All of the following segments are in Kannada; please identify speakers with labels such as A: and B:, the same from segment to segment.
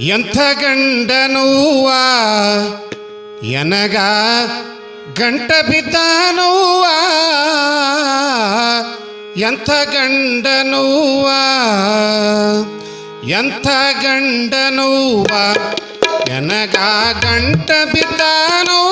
A: ಎಂಥ ಗಂಡನೂವ? ಎನಗ ಗಂಟ ಬಿದ್ದಾನೂವ? ಎಂಥ ಗಂಡನೂವ? ಎಂಥ ಗಂಡನೂವ? ಎನಗ ಗಂಟ ಬಿದ್ದಾನೂವ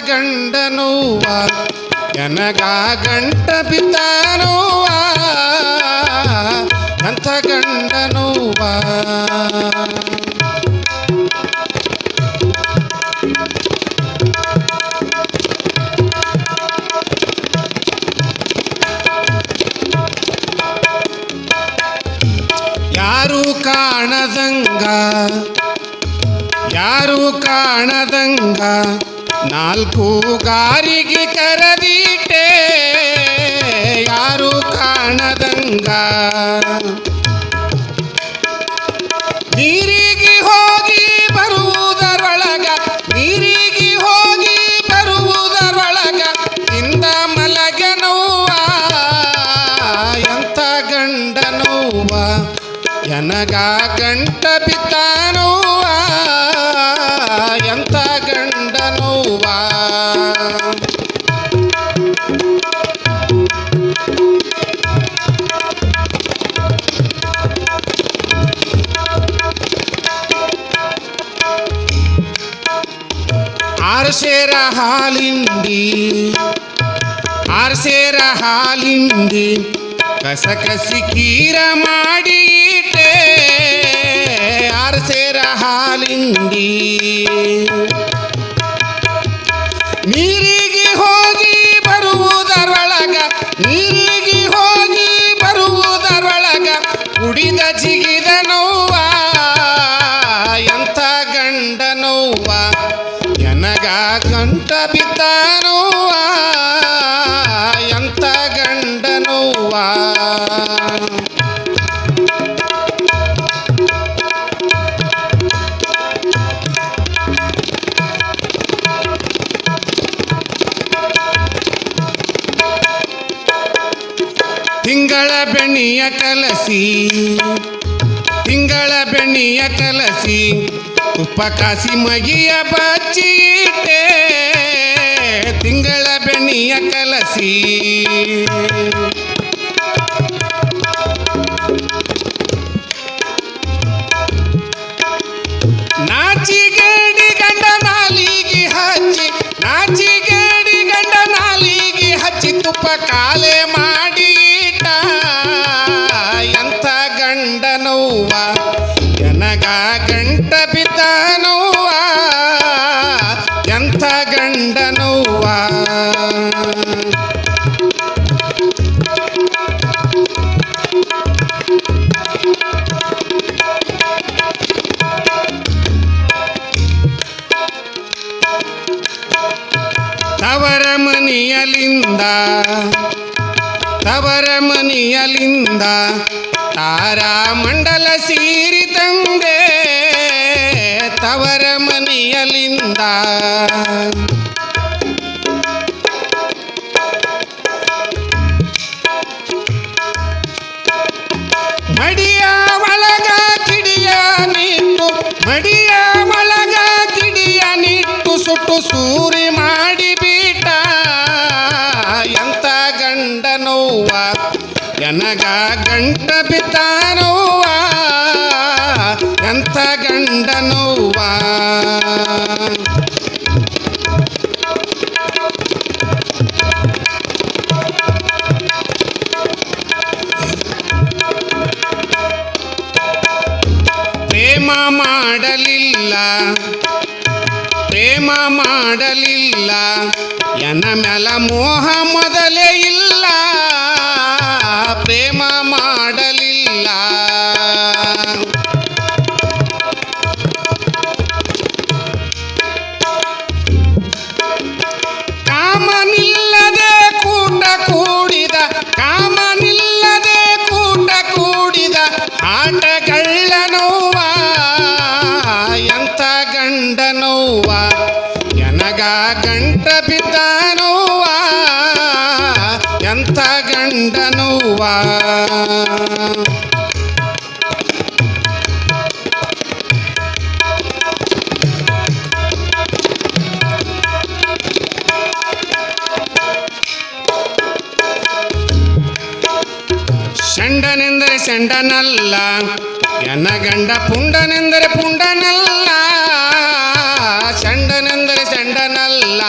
A: ಎಂಥ ಗಂಡನವ್ವ ಎನಗ ಗಂಟ ಬಿದ್ದಾನವ್ವ ಎಂಥ ಗಂಡನವ್ವ ಯಾರು ಕಾಣದಂಗ ಯಾರು ಕಾಣದಂಗ ನಾಲ್ಕು ಗಾರಿಗೆ ಕರದೀಟೆ, ಯಾರು ಕಾಣದಂಗ? ನೀರಿಗೆ ಹೋಗಿ ಬರುವುದರೊಳಗ, ನೀರಿಗೆ ಹೋಗಿ ಬರುವುದರೊಳಗ ಇಂದ ನೋವ ಎಂಥ ನೋವ? ಎನಗ ಗಂಟ ಬಿದ್ದಾನವ್ವ ಆರ್ಸೇರ ಹಾಲಿಂಡಿ. ಆರ್ಸೇರ ಹಾಲಿಂಡಿ. ಕಸಕಸಿ ಕೀರ ಮಾಡಿಟ್ಟೆ ಆರ್ಸೇರ ಹಾಲಿಂಡಿ. ನೀರಿಗೆ ತಿಂಗಳ ಬೆಣ್ಣಿಯ ಕಲಸಿ ತಿಂಗಳ ಬೆಣ್ಣಿಯ ಕಲಸಿ ತುಪ್ಪ ಮಗಿಯ ಬಚ್ಚಿಟ್ಟೆ ತಿಂಗಳ ಬೆಣ್ಣಿಯ ಕಲಸಿ. ಮನಿಯಲಿಂದ ತಾರಾ ಮಂಡಲ ಸೀರಿ ತಂದೆ ತವರ ಮನಿಯಲಿಂದ ಮಡಿಯ ಒಳಗ ಕಿಡಿಯ ನಿಟ್ಟು ಮಡಿಯ ಒಳಗ ಕಿಡಿಯ ನಿಟ್ಟು ಸುಟ್ಟು ಸೂರಿ ಮಾಡಿ ಎನಗ ಗಂಟ ಬಿದ್ದಾನವ್ವ ಎಂಥ ಗಂಡನವ್ವ? ಪ್ರೇಮ ಮಾಡಲಿಲ್ಲ ಪ್ರೇಮ ಮಾಡಲಿಲ್ಲ ಎನ ಮ್ಯಾಲ ಮೋಹ ಮೊದಲೇ ಇಲ್ಲ. ಪ್ರೇಮ ಮಾಡಲಿಲ್ಲ. ಕಾಮನಿಲ್ಲದೆ ಕೂಟ ಕೂಡಿದ ಕಾಮನಿಲ್ಲದೆ ಕೂಟ ಕೂಡಿದ ಆಟಗಳ್ಳನೋವ ಎಂಥ ಗಂಡನೋವ ಎನಗ ಗಂಡ ಎಂಥ ಗಂಡನವ್ವ ಷಂಡನೆಂದರೆ ಷಂಡನಲ್ಲ ಎನ್ನ ಗಂಡ ಪುಂಡನೆಂದರೆ ಪುಂಡನಲ್ಲ ಷಂಡನೆಂದರೆ ಷಂಡನಲ್ಲ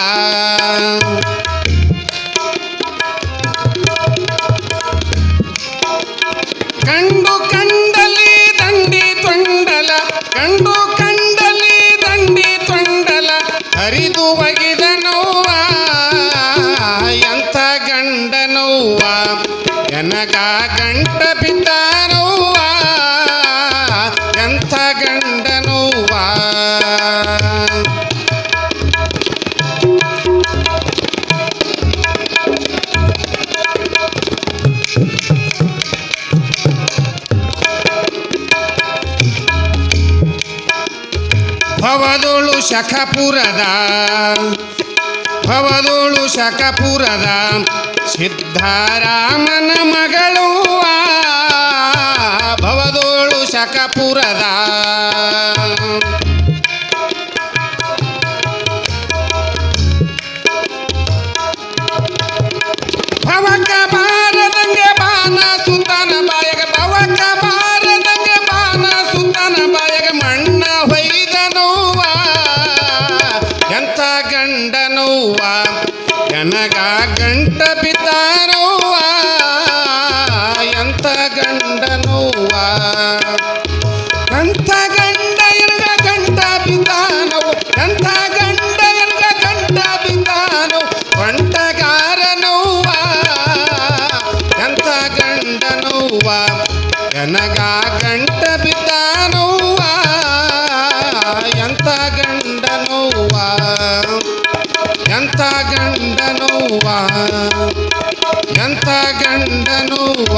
A: ಭವದೋಳು ಶಖಪುರದ ಭವದೋಳು ಶಖಪುರದ ಸಿದ್ಧಾರಾಮನ ಮಗಳು ಭವದೋಳು ಶಖಪುರದ ಎನಗ ಗಂಟ ಬಿದ್ದ ಎಂತ ಎಂಥ ಗಂಡ ನೋವ ಎಂಥ ಗಂಡ ಎಲ್ಗ ಗಂಟ ಬಿದ್ದಾನವು ಎಂಥ ಗಂಡ ಎಲ್ಗ ಗಂಟ ಬಿದ್ದಾನು ಒಂಟಗಾರ ನೋವ ಎಂಥ ಗಂಡ ನೋವ ಎನಗ ಗಂಟ ಬಿದ್ದಾನವ್ವ ಎಂಥ ಗಂಡ ನೋವ ಎಂಥ ಗಂಡನುವ? ಎಂತ ಎಂಥ ಗಂಡ ನೋವ